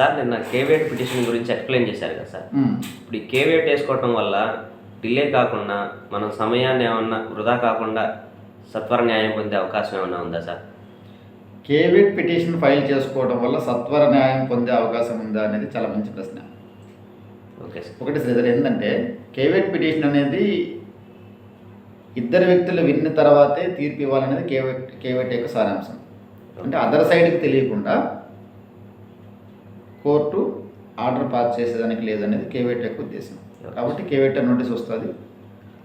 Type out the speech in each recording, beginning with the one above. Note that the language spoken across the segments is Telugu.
సార్ నిన్న కేవేట్ పిటిషన్ గురించి ఎక్స్ప్లెయిన్ చేశారు కదా సార్. ఇప్పుడు ఈ కేవేట్ వేసుకోవటం వల్ల డిలే కాకుండా మనం సమయాన్ని ఏమన్నా వృధా కాకుండా సత్వర న్యాయం పొందే అవకాశం ఏమన్నా ఉందా సార్? కేవిట్ పిటిషన్ ఫైల్ చేసుకోవడం వల్ల సత్వర న్యాయం పొందే అవకాశం ఉందా అనేది చాలా మంచి ప్రశ్న. Okay sir. ఒకటి శ్రీధర్ ఏంటంటే కేవిట్ పిటిషన్ అనేది ఇద్దరు వ్యక్తులు విన్న తర్వాతే తీర్పు ఇవ్వాలనేది కేవిట్ కేవిట్ యొక్క సారాంశం. అంటే అదర్ సైడ్కి తెలియకుండా కోర్టు ఆర్డర్ పాస్ చేసేదానికి లేదనేది కేవేటర్ యొక్క ఉద్దేశం. కాబట్టి కేవేటర్ నోటీస్ వస్తుంది.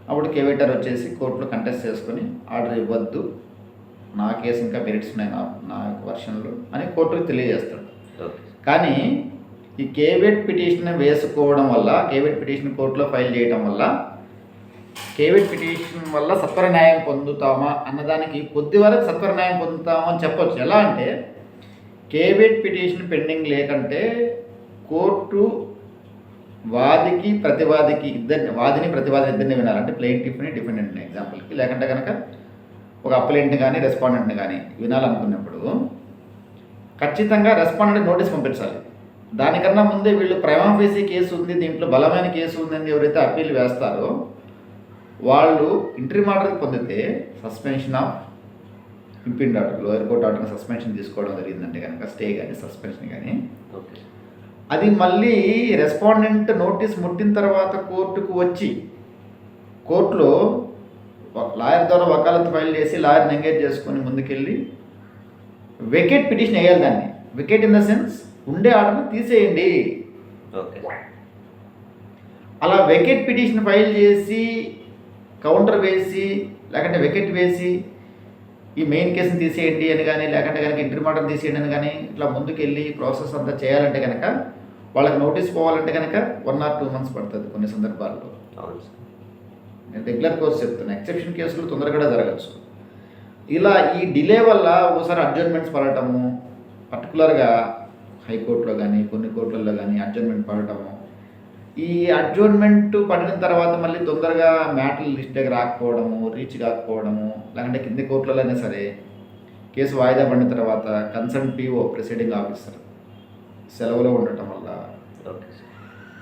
అప్పుడు కేవేటర్ వచ్చేసి కోర్టులో కంటెస్ట్ చేసుకొని ఆర్డర్ ఇవ్వద్దు. నా కేసు ఇంకా మెరిట్స్ ఉన్నాయి నా నా యొక్క వర్షన్లో అని కోర్టుకు తెలియజేస్తాడు. కానీ ఈ కేవెట్ పిటిషన్ వేసుకోవడం వల్ల కేవెట్ పిటిషన్ కోర్టులో ఫైల్ చేయడం వల్ల కేవెట్ పిటిషన్ వల్ల సత్వర న్యాయం పొందుతామా అన్నదానికి కొద్ది వరకు సత్వర న్యాయం పొందుతామా అని చెప్పొచ్చు. ఎలా అంటే కేవిట్ పిటిషన్ పెండింగ్ లేకంటే కోర్టు వాదికి ప్రతివాదికి ఇద్దరిని వాదిని ప్రతివాదిని ఇద్దరిని వినాలంటే ప్లెయింటిఫ్ని డిఫెండెంట్ని ఎగ్జాంపుల్కి లేకంటే కనుక ఒక అప్లెంట్ని కానీ రెస్పాండెంట్ని కానీ వినాలనుకున్నప్పుడు ఖచ్చితంగా రెస్పాండెంట్ నోటీస్ పంపించాలి. దానికన్నా ముందే వీళ్ళు ప్రైమాఫీసీ కేసు ఉంది దీంట్లో బలమైన కేసు ఉందని ఎవరైతే అప్పీల్ వేస్తారో వాళ్ళు ఇంట్రీ ఆర్డర్ పొందితే suspension of impugned order lower court order suspension తీసుకోవడం జరిగిందంటే కనుక స్టే కానీ సస్పెన్షన్ కానీ ఓకే. అది మళ్ళీ రెస్పాండెంట్ నోటీస్ ముట్టిన తర్వాత కోర్టుకు వచ్చి కోర్టులో లాయర్ ద్వారా వకాలత్ ఫైల్ చేసి లాయర్ని ఎంగేజ్ చేసుకొని ముందుకెళ్ళి వెకెట్ పిటిషన్ వేయాలి దాన్ని. వికెట్ ఇన్ ద సెన్స్ ఉండే ఆర్డర్ని తీసేయండి. ఓకే. అలా వెకెట్ పిటిషన్ ఫైల్ చేసి కౌంటర్ వేసి లేకంటే వెకెట్ వేసి ఈ మెయిన్ కేసుని తీసేయండి అని కానీ లేకంటే కనుక ఇంటర్ మాటలు తీసేయండి అని కానీ ఇట్లా ముందుకెళ్ళి ప్రాసెస్ అంతా చేయాలంటే కనుక వాళ్ళకి నోటీస్ పోవాలంటే కనుక వన్ ఆర్ టూ మంత్స్ పడుతుంది కొన్ని సందర్భాల్లో. నేను రెగ్యులర్ కోర్స్ చెప్తున్నా. ఎక్సెప్షన్ కేసులు తొందరగా జరగచ్చు. ఇలా ఈ డిలే వల్ల ఒకసారి అడ్జర్మెంట్స్ పడటము పర్టికులర్గా హైకోర్టులో కానీ కొన్ని కోర్టులలో కానీ అడ్జర్మెంట్ పడటము ఈ అడ్జర్మెంట్ పడిన తర్వాత మళ్ళీ తొందరగా మ్యాటర్ లిస్ట్కి రాకపోవడము రీచ్ కాకపోవడము లేకంటే కింది కోర్టులలో అయినా సరే కేసు వాయిదా పడిన తర్వాత కన్సర్న్ పిఓ ప్రిసైడింగ్ ఆఫీసర్ సెలవులో ఉండటం వల్ల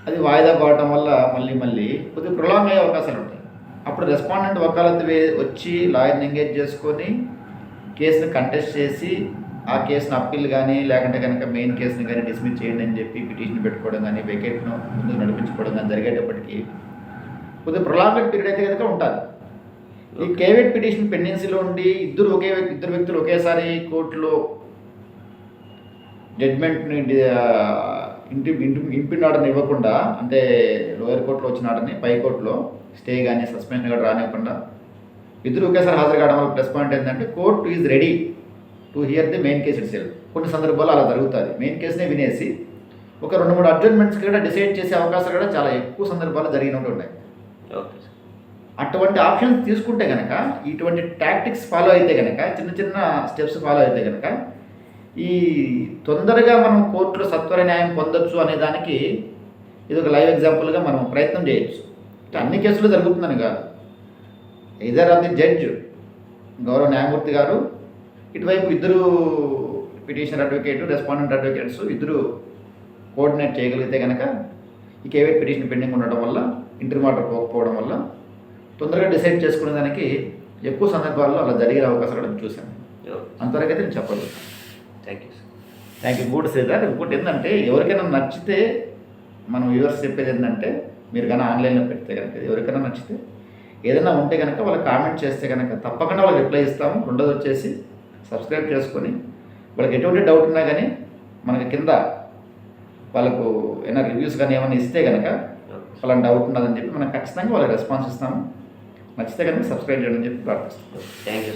అది వాయిదా పడటం వల్ల మళ్ళీ మళ్ళీ కొద్దిగా ప్రొలాంగ్ అయ్యే అవకాశాలు ఉంటాయి. అప్పుడు రెస్పాండెంట్ వకాలత్ వే వచ్చి లాయర్ని ఎంగేజ్ చేసుకొని కేసుని కంటెస్ట్ చేసి ఆ కేసును అప్పీల్ కానీ లేకుంటే కనుక మెయిన్ కేసుని కానీ డిస్మిస్ చేయండి అని చెప్పి పిటిషన్ పెట్టుకోవడం కానీ వెకేట్ను ముందుకు నడిపించుకోవడం కానీ జరిగేటప్పటికి కొద్దిగా ప్రొలాంగ్డ్ పీరియడ్ అయితే కనుక ఉంటుంది. ఈ కేవెట్ పిటిషన్ పెండెన్సీలో ఉండి ఇద్దరు ఒకే ఇద్దరు వ్యక్తులు ఒకేసారి కోర్టులో జడ్జ్మెంట్ని ఇంటి ఇంటి ఇంపిన్ ఆర్డర్ని ఇవ్వకుండా అంటే లోయర్ కోర్టులో వచ్చిన ఆర్డర్ని పై కోర్టులో స్టే కానీ సస్పెన్షన్ కానీ రానివ్వకుండా ఇద్దరు ఒకేసారి హాజరు కావడం వల్ల ప్లస్ పాయింట్ ఏంటంటే court is ready. To hear the main case it కొన్ని సందర్భాల్లో అలా జరుగుతుంది. మెయిన్ కేసునే వినేసి ఒక రెండు మూడు అడ్జర్మెంట్స్ కూడా డిసైడ్ చేసే అవకాశాలు కూడా చాలా ఎక్కువ సందర్భాలు జరిగినట్టు ఉన్నాయి. అటువంటి ఆప్షన్స్ తీసుకుంటే కనుక ఇటువంటి టాక్టిక్స్ ఫాలో అయితే కనుక చిన్న చిన్న స్టెప్స్ ఫాలో అయితే కనుక ఈ తొందరగా మనం కోర్టులో సత్వర న్యాయం పొందొచ్చు అనే దానికి ఇది ఒక లైవ్ ఎగ్జాంపుల్గా మనం ప్రయత్నం చేయొచ్చు. అన్ని కేసులు జరుగుతుందని కాదు. ఇదర్ ఆఫ్ ది జడ్జ్ గౌరవ న్యాయమూర్తి గారు ఇటువైపు ఇద్దరు పిటిషనర్ అడ్వకేట్ రెస్పాండెంట్ అడ్వకేట్స్ ఇద్దరు కోఆర్డినేట్ చేయగలిగితే కనుక ఈ కేవైట్ పిటిషన్ పెండింగ్ ఉండడం వల్ల ఇంటర్ మాటర్ పోకపోవడం వల్ల తొందరగా డిసైడ్ చేసుకునే దానికి ఎక్కువ సందర్భాల్లో అలా జరిగే అవకాశాలు కూడా చూశాను. అంతవరకు అయితే నేను చెప్పదు thank you sir thank you good Sridhar ఇంకోటి ఏంటంటే ఎవరికైనా నచ్చితే మనం వ్యూవర్స్ చెప్పేది ఏంటంటే మీరు కానీ ఆన్లైన్లో పెడితే కనుక ఎవరికైనా నచ్చితే ఏదైనా ఉంటే కనుక వాళ్ళకి కామెంట్ చేస్తే కనుక తప్పకుండా వాళ్ళకి రిప్లై ఇస్తాము. రెండోది వచ్చేసి సబ్స్క్రైబ్ చేసుకొని వాళ్ళకి ఎటువంటి డౌట్ ఉన్నా కానీ మనకి కింద వాళ్ళకు ఏమైనా రివ్యూస్ కానీ ఏమైనా ఇస్తే కనుక అలాంటి డౌట్ ఉన్నదని చెప్పి మనం ఖచ్చితంగా వాళ్ళకి రెస్పాన్స్ ఇస్తాము. నచ్చితే కనుక సబ్స్క్రైబ్ చేయడం అని చెప్పి ప్రార్థిస్తాం థ్యాంక్ యూ